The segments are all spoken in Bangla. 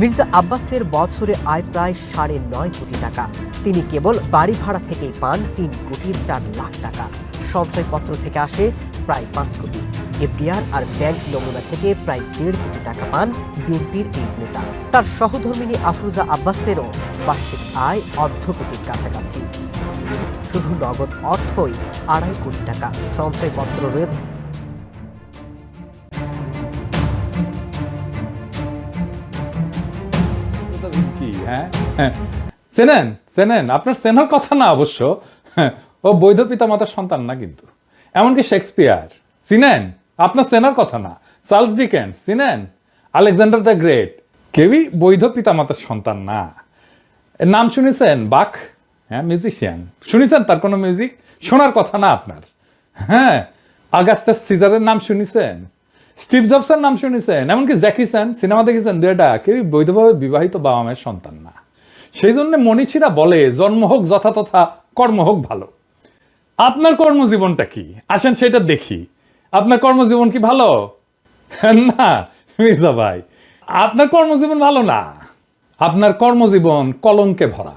মির্জা আব্বাসের বছরে আয় প্রায় সাড়ে নয় কোটি টাকা। তিনি কেবল বাড়ি ভাড়া থেকেই পান তিন কোটি চার লাখ টাকা। সঞ্চয়পত্র থেকে আসে প্রায় পাঁচ কোটি। এফডিআর আর ব্যাংক নমুনা থেকে প্রায় দেড় কোটি টাকা পান বিএনপির এই নেতা। তার সহধর্মিনী আফরুজা আব্বাসেরও বার্ষিক আয় অর্ধ কোটির কাছাকাছি। শুধু নগদ অর্থই আড়াই কোটি টাকা। সঞ্চয়পত্র রয়েছে জি, হ্যাঁ। চেনেন চেনেন আপনার চেনার কথা না অবশ্য। ও বৈধ পিতা মাতার সন্তান না কিন্তু। এমনকি শেক্সপিয়ার। চিনেন আপনার চেনার কথা না। চার্লস ডিকেন্স চিনেন আলেকজান্ডার দ্য গ্রেট। কেউই বৈধ পিতামাতার সন্তান না। নাম শুনেছেন? বাক হ্যাঁ মিউজিশিয়ান। শুনেছেন তার কোনো মিউজিক? শোনার কথা না আপনার। হ্যাঁ আগাস্টাস সিজারের নাম শুনেছেন? স্টিভ জবসের নাম শুনেছেন, এমনকি জ্যাকিসন সিনেমা দেখেছেন দুটা কেউই বৈধভাবে বিবাহিত বাবা মায়ের সন্তান না। সেই জন্য মনীষীরা বলে, জন্ম হোক যথাতথা কর্ম হোক ভালো। আপনার কর্মজীবনটা কি? আসেন সেটা দেখি। আপনার কর্মজীবন কি ভালো? না, মির্জা ভাই, আপনার কর্মজীবন ভালো না। আপনার কর্মজীবন কলঙ্কে ভরা।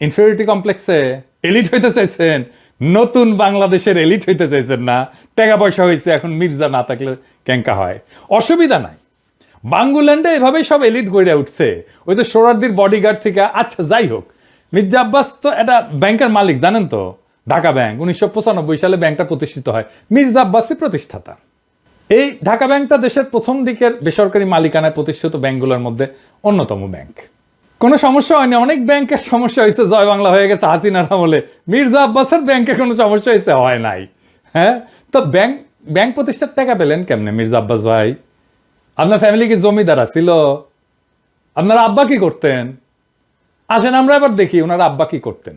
ইনফিউরিটি কমপ্লেক্সে এলিট হইতে চাইছেন, নতুন বাংলাদেশের এলিট হইতে চাইছেন না। টাকা পয়সা হয়েছে এখন মির্জা না থাকলে ক্যাঙ্কা হয়। অসুবিধা নাই। বাঙ্গুল্যান্ডে এভাবেই সব এলিট গড়ে উঠছে। ওই যে সোরারদির বডিগার্ড থেকে আচ্ছা যাই হোক। মির্জা আব্বাস তো এটা ব্যাংকের মালিক, জানেন তো? ঢাকা ব্যাংক, উনিশশো পঁচানব্বই সালে ব্যাংকটা প্রতিষ্ঠিত হয়। মির্জা আব্বাসই প্রতিষ্ঠাতা। এই ঢাকা ব্যাংকটা দেশের প্রথম দিকের বেসরকারি মালিকানায় প্রতিষ্ঠিত ব্যাংকগুলোর মধ্যে অন্যতম ব্যাংক। কোনো সমস্যা হয়নি, অনেক ব্যাংকের সমস্যা হয়েছে, জয় বাংলা হয়ে গেছে, হাসিনার আমলে। মির্জা আব্বাসের ব্যাংকে কোনো সমস্যা হয়েছে? হয় নাই। হ্যাঁ? তো ব্যাংক ব্যাংক প্রতিষ্ঠার টাকা পেলেন কেমনে মির্জা আব্বাস ভাই? আপনার ফ্যামিলি কি জমিদার ছিল আপনার আব্বা কি করতেন? আসেন, আমরা এবার দেখি ওনার আব্বা কি করতেন।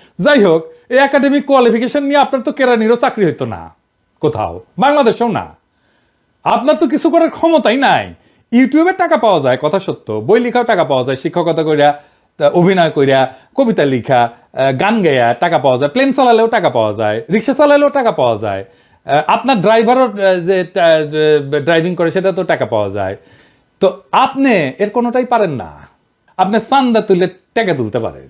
যাই হোক এই একাডেমিক কোয়ালিফিকেশন নিয়ে আপনার তো কেরানিরও চাকরি হইতো না, কোথাও, বাংলাদেশেও না। আপনার তো কিছু করার ক্ষমতাই নাই। ইউটিউবে টাকা পাওয়া যায়, কথা সত্য। বই লেখাও টাকা পাওয়া যায়, শিক্ষকতা কইরা, তা অভিনয় করিয়া কবিতা লিখা গান গাইয়া টাকা পাওয়া যায়, প্লেন চালালেও টাকা পাওয়া যায়, রিক্সা চালালেও টাকা পাওয়া যায় আপনার ড্রাইভারও যে ড্রাইভিং করে সেটা তো টাকা পাওয়া যায়। তো আপনি এর কোনোটাই পারেন না। আপনি চান্দা তুলে টাকা তুলতে পারেন।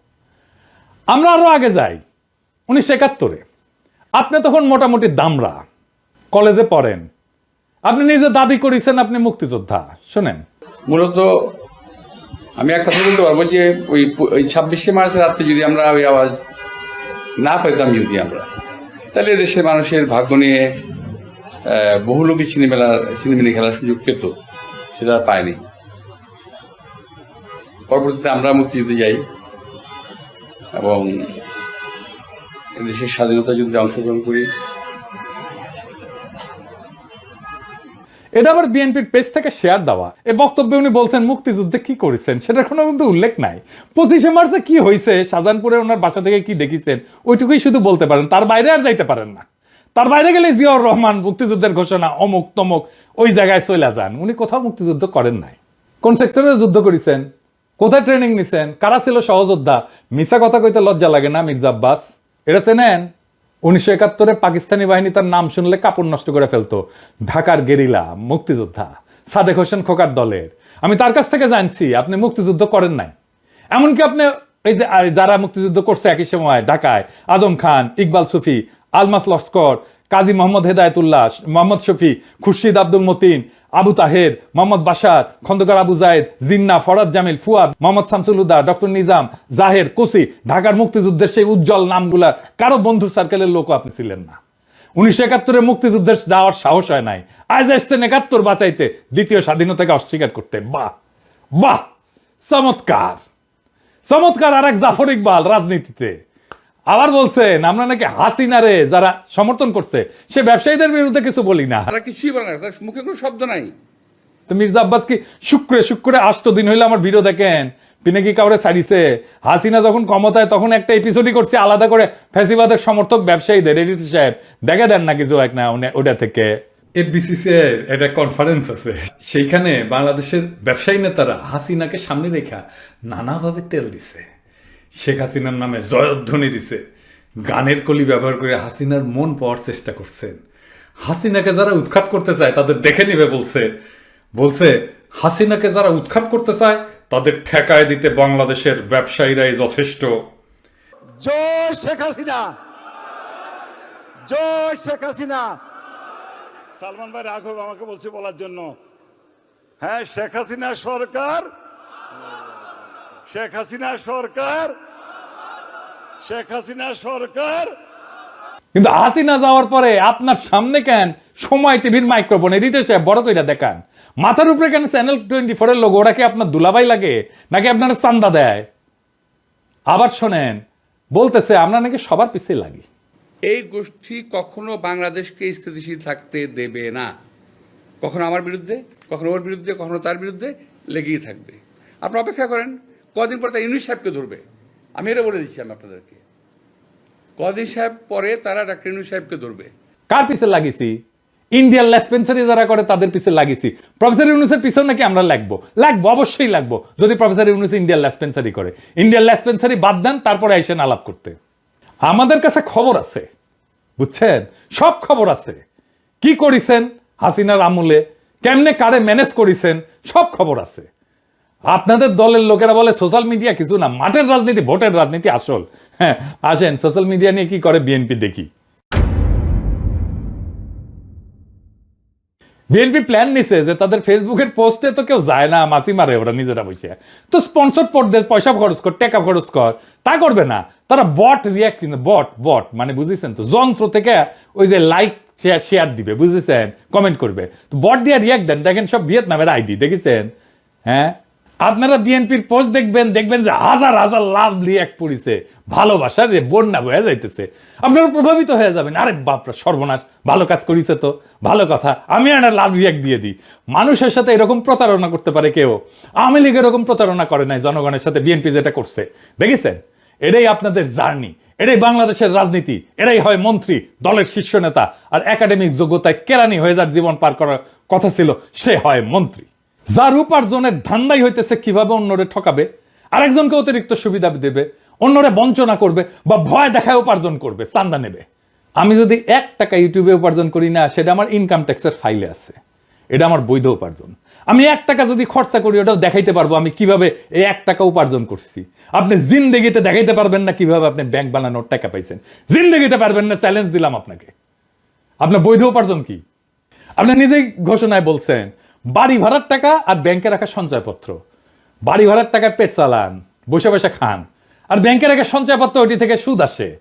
আমরা আরও আগে যাই। উনিশশো একাত্তরে। আপনি তখন মোটামুটি দামরা। কলেজে পড়েন। আপনি নিজে দাবি করেছেন আপনি মুক্তিযোদ্ধা। শোনেন। মূলত আমি এক কথা বলতে পারব যে ওই ওই ছাব্বিশে মার্চের রাত্রে যদি আমরা ওই আওয়াজ না পেতাম যদি আমরা, তাহলে দেশের মানুষের ভাগ্য নিয়ে বহু লোকই সিনেমেলা সিনেমিনি খেলার সুযোগ পেত। সেটা পায়নি। পরবর্তীতে আমরা মুক্তিযুদ্ধে যাই। এবং দেশের স্বাধীনতা যুদ্ধে অংশগ্রহণ করি। এটা আবার বিএনপির পেজ থেকে শেয়ার দেওয়া। এই বক্তব্যে উনি বলছেন, মুক্তিযুদ্ধে কি করেছেন? সেটার কোনো কিন্তু উল্লেখ নাই। পঁচিশে মার্চে কি হয়েছে, শাহজাহানপুরে ওনার বাসা থেকে কি দেখেছেন, ওইটুকুই শুধু বলতে পারেন। তার বাইরে আর যাইতে পারেন না। তার বাইরে গেলে জিয়াউর রহমান মুক্তিযুদ্ধের ঘোষণা অমুক তমুক ওই জায়গায় চলে যান। উনি কোথাও মুক্তিযুদ্ধ করেন নাই। কোন সেক্টরে যুদ্ধ করেছেন? কোথায় ট্রেনিং নিছেন? কারা ছিল সহযোদ্ধা? মিশা কথা কইতে লজ্জা লাগে না, মির্জা আব্বাস? এটা চেনেন? উনিশশো একাত্তরে পাকিস্তানি বাহিনী তার নাম শুনলে কাপড় নষ্ট করে ফেলতো। ঢাকার গেরিলা, মুক্তিযোদ্ধা, সাদেক হোসেন খোকার দলের। আমি তার কাছ থেকে জানছি, আপনি মুক্তিযুদ্ধ করেন নাই। এমনকি আপনি এই যে যারা মুক্তিযুদ্ধ করছে একই সময়, ঢাকায়, আজম খান, ইকবাল সুফি, আলমাস লস্কর, কাজী মোহাম্মদ হেদায়তুল্লাহ, মোহাম্মদ শফি, খুরশিদ আব্দুল মতিন আবু তাহের, মোহাম্মদ বাশার, খন্দকার আবু জায়েদ, জিন্না, ফরাদ জামিল, ফুয়াদ, মোহাম্মদ শামসুল হুদা, ডক্টর নিজাম, জাহের, কুসি, ঢাকার মুক্তিযুদ্ধের সেই উজ্জ্বল নামগুলা কারও বন্ধু সার্কেলের লোক আপনি ছিলেন না। উনিশশো একাত্তরে মুক্তিযুদ্ধের যাওয়ার সাহস হয় নাই। আজ আসছেন একাত্তর বাঁচাইতে, দ্বিতীয় স্বাধীনতাকে অস্বীকার করতে। বাহ বাহ, চমৎকার। চমৎকার আর এক জাফর ইকবাল রাজনীতিতে। আবার বলছেন আমরা নাকি হাসিনারে যারা সমর্থন করছে সে ব্যবসায়ীদের বিরুদ্ধে কিছু বলি না। তারা কিছুই বলে না তার মুখে কোনো শব্দ নাই। তো মির্জা আব্বাস কি শুক্রে শুক্রে আষ্ট দিন হইলে আমার ভিডিও দেখেন তিনি কি কাউরে ছাড়িছে? হাসিনা যখন ক্ষমতায় তখন একটা এপিসোডই করছে আলাদা করে ফ্যাসিবাদের সমর্থক ব্যবসায়ীদের এডিটর সাহেব। দেখে দেন না কিছু এক না উনি- ওটা থেকে। এফবিসিসি এর একটা কনফারেন্স আছে সেইখানে বাংলাদেশের ব্যবসায়ী নেতারা হাসিনাকে সামনে রেখা নানাভাবে তেল দিছে। শেখ হাসিনার নামে জয়ধ্বনি দিছে। গানের কলি ব্যবহার করে হাসিনার মন পাওয়ার চেষ্টা করছেন। হাসিনাকে যারা উৎখাত করতে চায় তাদের দেখে নিবে বলছে। বলছে হাসিনাকে যারা উৎখাত করতে চায় তাদের ঠেকায় দিতে বাংলাদেশের ব্যবসায়ীরাই যথেষ্ট। জয় শেখ হাসিনা! জয় শেখ হাসিনা! সালমান ভাই রাঘব আমাকে বলছে বলার জন্য। হ্যাঁ শেখ হাসিনা সরকার শেখ হাসিনা সরকার শেখ হাসিনা সরকার। কিন্তু হাসিনা যাওয়ার পরে আপনার সামনে কেন সময় টিভির মাইক্রোফোন এডিটর সাহেব বড় কইরা দেখান? মাথার উপরে কেন চ্যানেল টোয়েন্টি ফোর এর লোক ওরা কি আপনার দুলাভাই লাগে? নাকি আপনার চান্দা দেয়? আবার শোনেন বলতেছে আমরা নাকি সবার পিছিয়ে লাগি। এই গোষ্ঠী কখনো বাংলাদেশকে স্থিতিশীল থাকতে দেবে না। কখনো আমার বিরুদ্ধে কখনো ওর বিরুদ্ধে কখনো তার বিরুদ্ধে লেগেই থাকবে। আপনি অপেক্ষা করেন। কদিন পরে তার ইউনিস সাহেবকে ধরবে। আমি এটা বলে দিচ্ছি আমি আপনাদেরকে। কদিন সাহেব পরে তারা ডাক্তার ইউনিস সাহেবকে ধরবে। কার পিছে লাগিয়েছি ইন্ডিয়ান লেসপেন্সারি যারা করে তাদের পিছে লাগিয়েছি প্রফেসর ইউনুসের পিছেও নাকি আমরা লাগবো? লাগবো, অবশ্যই লাগবো, যদি প্রফেসর ইউনুস ইন্ডিয়ান লেসপেন্সারি করে। ইন্ডিয়ান লেসপেন্সারি বাদ দেন, তারপরে আইসেন আলাপ করতে। আমাদের কাছে খবর আছে, বুঝছেন? সব খবর আছে। কি করিছেন হাসিনার আমলে? কেমনে কারে ম্যানেজ করিছেন? সব খবর আছে। আপনাদের দলের লোকেরা বলে সোশ্যাল মিডিয়া কিছু না, মাঠের রাজনীতি, ভোটের রাজনীতি আসল। হ্যাঁ আসেন সোশ্যাল মিডিয়া নিয়ে কি করে বিএনপি দেখি। বিএনপি প্ল্যান নিছে যে তাদের ফেসবুকের পোস্টে তো কেউ যায় না মাসি মারে ওরা নিজেরা বসে। তো স্পন্সর পড়তে পয়সা খরচ কর, টাকা খরচ কর, তা করবে না। তারা বট রিয়াক্ট কিন্তু বট বট মানে বুঝেছেন তো, যন্ত্র থেকে ওই যে লাইক শেয়ার শেয়ার দিবে, বুঝেছেন? কমেন্ট করবে। তো বট দিয়ে রিয়াক্ট দেন, দেখেন সব ভিয়েতনামের আইডি দেখেছেন? হ্যাঁ? আপনারা বিএনপির পোস্ট দেখবেন দেখবেন যে হাজার হাজার লাভ রিয়াক্ট পড়িছে ভালোবাসা রে বন্যা বয়ে যাইতেছে। আপনারা প্রভাবিত হয়ে যাবেন। আরে বাপরা, সর্বনাশ। ভালো কাজ করিছে তো। ভালো কথা। আমি একটা লাভ রিয়াক্ট দিয়ে দিই। মানুষের সাথে এরকম প্রতারণা করতে পারে কেউ? আওয়ামী লীগ এরকম প্রতারণা করে নাই জনগণের সাথে বিএনপি যেটা করছে। দেখেছেন? এটাই আপনাদের জার্নি। এটাই বাংলাদেশের রাজনীতি। এটাই হয় মন্ত্রী, দলের শীর্ষ নেতা। আর একাডেমিক যোগ্যতায় কেরানি হয়ে যার জীবন পার করার কথা ছিল, সে হয় মন্ত্রী। যার উপার্জনের ধান্দাই হইতেছে কীভাবে অন্যরে ঠকাবে, আরেকজনকে অতিরিক্ত সুবিধা দেবে, অন্যরে বঞ্চনা করবে বা ভয় দেখায় উপার্জন করবে, চান্দা নেবে। আমি যদি এক টাকা ইউটিউবে উপার্জন করি না, সেটা আমার ইনকাম ট্যাক্সের ফাইলে আছে। এটা আমার বৈধ উপার্জন। আমি এক টাকা যদি খরচা করি, ওটাও দেখাইতে পারব আমি কীভাবে এই এক টাকা উপার্জন করছি। আপনি জিন্দেগিতে দেখাইতে পারবেন না কীভাবে আপনি ব্যাংক বানানোর টাকা পাইছেন। জিন্দেগিতে পারবেন না চ্যালেঞ্জ দিলাম আপনাকে। আপনার বৈধ উপার্জন কি? আপনি নিজেই ঘোষণায় বলছেন বাড়ি ভাড়ার টাকা আর ব্যাংকে রাখা সঞ্চয়পত্র। বাড়ি ভাড়ার টাকায় পেট চালান, বসে বসে খান, আর ব্যাংকে রাখা সঞ্চয়পত্র ওইটি থেকে সুদ আসে।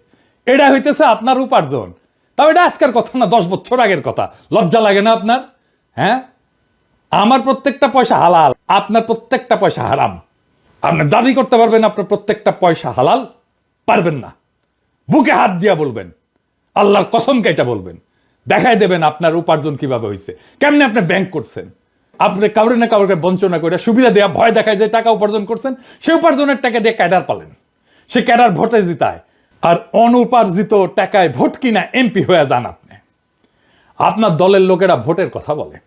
এটা হইতেছে আপনার উপার্জন। তাও এটা আজকের কথা না, দশ বছর আগের কথা। লজ্জা লাগে না আপনার? হ্যাঁ? আমার প্রত্যেকটা পয়সা হালাল, আপনার প্রত্যেকটা পয়সা হারাম। আপনি দাবি করতে পারবেন, আপনার প্রত্যেকটা পয়সা হালাল। পারবেন না। বুকে হাত দিয়া বলবেন। আল্লাহর কসম এটা বলবেন। দেখাই দেবেন আপনার উপার্জন কীভাবে হয়েছে কেমনে আপনি ব্যাংক করছেন? আপনি কাউরে না কাউকে বঞ্চনা করে সুবিধা দেওয়া ভয় দেখায় যে টাকা উপার্জন করছেন, সে উপার্জনের টাকা দিয়ে ক্যাডার পালেন। সে ক্যাডার ভোটে জিতায়। আর অনুপার্জিত টাকায় ভোট কিনা এমপি হয়ে যান আপনি। আপনার দলের লোকেরা ভোটের কথা বলে।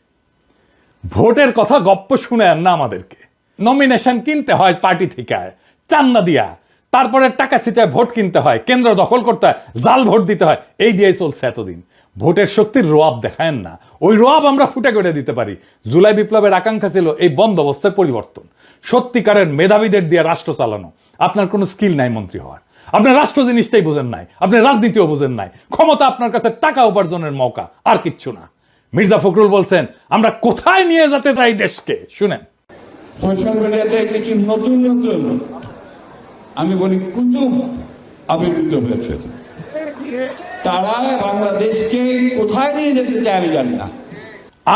ভোটের কথা গপ্প শুনে না আমাদেরকে। নমিনেশন কিনতে হয় পার্টি থেকে চান্না দিয়া। তারপরে টাকা সিটায় ভোট কিনতে হয়, কেন্দ্র দখল করতে হয়, জাল ভোট দিতে হয়। এই দিয়েই চলছে এতদিন। ভোটের শক্তির রোয়াব দেখায়েন না। ওই রোয়াব আমরা ফুটে করে দিতে পারি। জুলাই বিপ্লবের আকাঙ্ক্ষা ছিল এই বন্দোবস্তের পরিবর্তন। সত্যিকারের মেধাবীদের দিয়ে রাষ্ট্র চালানো। আপনার কোনো স্কিল নাই মন্ত্রী হওয়ার। আপনার রাষ্ট্র জিনিসটাই বোঝেন নাই। আপনি রাজনীতিও বোঝেন নাই। ক্ষমতা আপনার কাছে টাকা উপার্জনের মৌকা, আর কিচ্ছু না। মির্জা ফখরুল বলছেন, আমরা কোথায় নিয়ে যেতে চাই দেশকে? শুনেন। কিছু নতুন নতুন, আমি বলি, কুতুব আবির্ভূত হয়েছে। তারা বাংলাদেশকে কোথায় নিয়ে যেতে চায় আমি জানি না।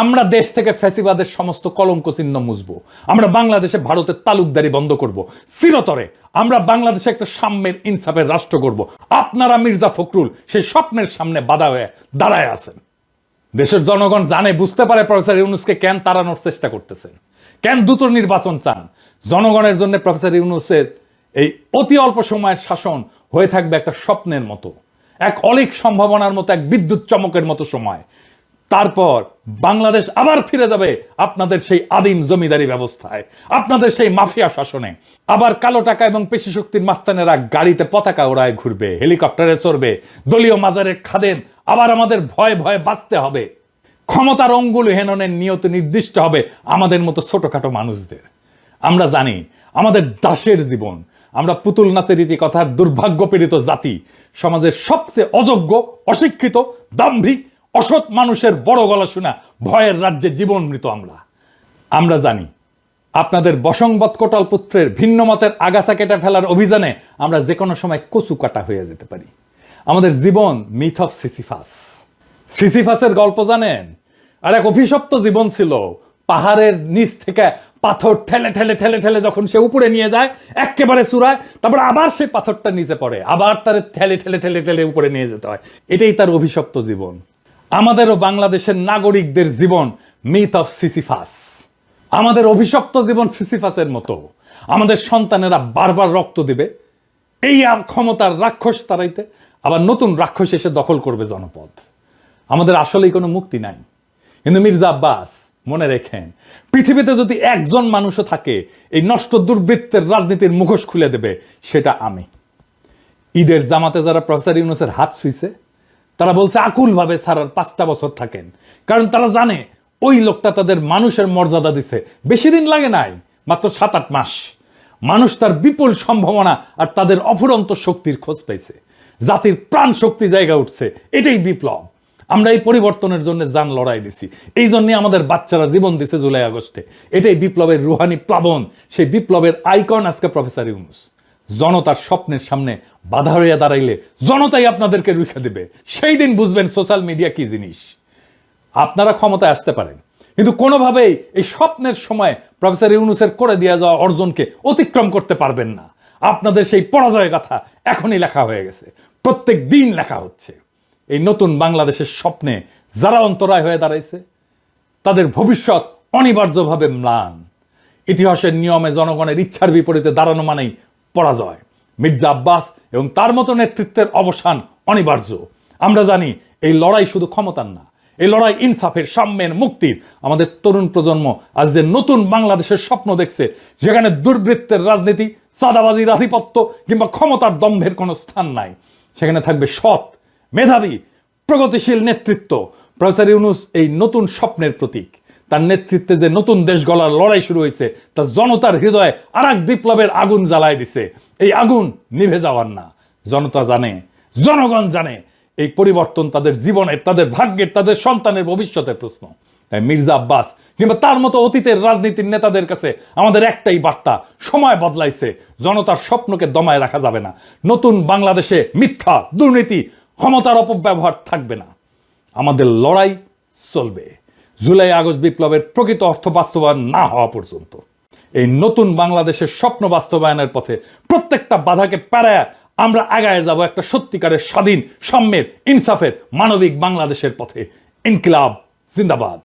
আমরা দেশ থেকে ফ্যাসিবাদের সমস্ত কলঙ্ক চিহ্ন মুছবো। আমরা বাংলাদেশে ভারতের তালুকদারি বন্ধ করব। চিরতরে আমরা বাংলাদেশে একটা সাম্যের ইনসাফের রাষ্ট্র করব আপনারা মির্জা ফখরুল সেই স্বপ্নের সামনে বাধা হয়ে দাঁড়ায় আছেন। দেশের জনগণ জানে, বুঝতে পারে প্রফেসর ইউনুসকে কেন তাড়ানোর চেষ্টা করতেছেন। কেন দ্রুত নির্বাচন চান? জনগণের জন্য প্রফেসর ইউনুসের এই অতি অল্প সময়ের শাসন হয়ে থাকবে একটা স্বপ্নের মতো। এক অলিক সম্ভাবনার মতো, এক বিদ্যুৎ চমকের মতো সময়। তারপর বাংলাদেশ আবার ফিরে যাবে আপনাদের সেই আদিম জমিদারি ব্যবস্থায়, আপনাদের সেই মাফিয়া শাসনে। আবার কালো টাকা এবং পেশি শক্তির মাস্তানেরা গাড়িতে পতাকা ওড়ায় ঘুরবে, হেলিকপ্টারে চড়বে, দলীয় মাজারের খাদেম আবার আমাদের ভয়ে ভয়ে বাঁচতে হবে। ক্ষমতার অঙ্গুল হেননের নিয়ত নির্দিষ্ট হবে আমাদের মতো ছোটখাটো মানুষদের। আমরা জানি আমাদের দাসের জীবন আমরা পুতুল নাচের রীতি কথার দুর্ভাগ্য পীড়িত জাতি। সমাজের সবচেয়ে অযোগ্য, অশিক্ষিত দাম্ভিক অসৎ মানুষের বড় গলা শোনা ভয়ের রাজ্যে জীবন মৃত আমরা। আমরা জানি, আপনাদের বসংবত কোটাল পুত্রের ভিন্ন মতের আগাছা কেটে ফেলার অভিযানে আমরা যে কোনো সময় কচু কাটা হয়ে যেতে পারি। আমাদের জীবন মিথ অফ সিসিফাস। সিসিফাসের গল্প জানেন? আর এক অভিশপ্ত জীবন ছিল, পাহাড়ের নিচ থেকে পাথর ঠেলে ঠেলে ঠেলে ঠেলে যখন সে উপরে নিয়ে যায় একেবারে চূড়ায়, তারপর আবার সে পাথরটা নিচে পড়ে, আবার তার ঠেলে ঠেলে ঠেলে ঠেলে উপরে নিয়ে যেতে হয়। এটাই তার অভিশপ্ত জীবন। আমাদেরও বাংলাদেশের নাগরিকদের জীবন মিথ অফ সিসিফাস আমাদের অভিশপ্ত জীবন সিসিফাসের মতো। আমাদের সন্তানেরা বারবার রক্ত দিবে। এই আর ক্ষমতার রাক্ষস তারাইতে আবার নতুন রাক্ষস এসে দখল করবে জনপদ। আমাদের আসলেই কোনো মুক্তি নাই। কিন্তু মির্জা আব্বাস মনে রেখেন, পৃথিবীতে যদি একজন মানুষও থাকে, এই নষ্ট দুর্বৃত্তের রাজনীতির মুখোশ খুলে দেবে, সেটা আমি। ঈদের জামাতে যারা প্রফেসর ইউনুসের হাত ছুঁইছে, তারা বলছে আকুল ভাবে সারার পাঁচটা বছর থাকেন। কারণ তারা জানে, ওই লোকটা তাদের মানুষের মর্যাদা দিছে। বেশি দিন লাগে নাই, মাত্র সাত আট মাস। মানুষ তার বিপুল সম্ভাবনা আর তাদের অফুরন্ত শক্তির খোঁজ পেয়েছে জাতির প্রাণ শক্তি জায়গা উঠছে। এটাই বিপ্লব। আমরা এই পরিবর্তনের জন্য যান লড়াই দিছি। এই জন্য আমাদের বাচ্চারা জীবন দিছে জুলাই আগস্টে। এটাই বিপ্লবের রুহানি প্লাবন। সেই বিপ্লবের আইকন আজকে প্রফেসর ইউনুস। জনতার স্বপ্নের সামনে বাধা হইয়া দাঁড়াইলে জনতাই আপনাদেরকে রুখে দেবে। সেই দিন বুঝবেন সোশ্যাল মিডিয়া কি জিনিস। আপনারা ক্ষমতায় আসতে পারেন। কিন্তু কোনোভাবেই এই স্বপ্নের সময় প্রফেসর ইউনুসের করে দেওয়া যাওয়া অর্জনকে অতিক্রম করতে পারবেন না। আপনাদের সেই পরাজয় কথা এখনই লেখা হয়ে গেছে। প্রত্যেক দিন লেখা হচ্ছে। এই নতুন বাংলাদেশের স্বপ্নে যারা অন্তরায় হয়ে দাঁড়াইছে, তাদের ভবিষ্যৎ অনিবার্যভাবে ম্লান। ইতিহাসের নিয়মে জনগণের ইচ্ছার বিপরীতে দাঁড়ানো মানেই পরাজয়। মির্জা আব্বাস এবং তার মতো নেতৃত্বের অবসান অনিবার্য। আমরা জানি এই লড়াই শুধু ক্ষমতার না, এই লড়াই ইনসাফের, সাম্যের, মুক্তির। আমাদের তরুণ প্রজন্ম আজ যে নতুন বাংলাদেশের স্বপ্ন দেখছে যেখানে দুর্বৃত্তের রাজনীতি, চাঁদাবাজির আধিপত্য কিংবা ক্ষমতার দম্ভের কোনো স্থান নাই। সেখানে থাকবে সৎ মেধাবী, প্রগতিশীল নেতৃত্ব। প্রফেসর ইউনুস এই নতুন স্বপ্নের প্রতীক। তার নেতৃত্বে যে নতুন দেশ গলার লড়াই শুরু হয়েছে, তা জনতার হৃদয়ে আর বিপ্লবের আগুন জ্বালায় দিছে। এই আগুন নিভে যাওয়ার না। জনতা জানে, জনগণ জানে, এই পরিবর্তন তাদের জীবনের তাদের ভাগ্যের, তাদের সন্তানের ভবিষ্যতের প্রশ্ন। তাই মির্জা আব্বাস কিংবা তার মতো অতীতের রাজনীতির নেতাদের কাছে আমাদের একটাই বার্তা, সময় বদলাইছে। জনতার স্বপ্নকে দমায় রাখা যাবে না। নতুন বাংলাদেশে মিথ্যা, দুর্নীতি ক্ষমতার অপব্যবহার থাকবে না। আমাদের লড়াই চলবে। জুলাই আগস্ট বিপ্লবের প্রকৃত অর্থ বাস্তবায়ন না হওয়া পর্যন্ত। এই নতুন বাংলাদেশের স্বপ্ন বাস্তবায়নের পথে প্রত্যেকটা বাধাকে পেরায় আমরা আগায় যাব একটা সত্যিকারের স্বাধীন, সাম্যের, ইনসাফের, মানবিক বাংলাদেশের পথে। ইনকিলাব, জিন্দাবাদ।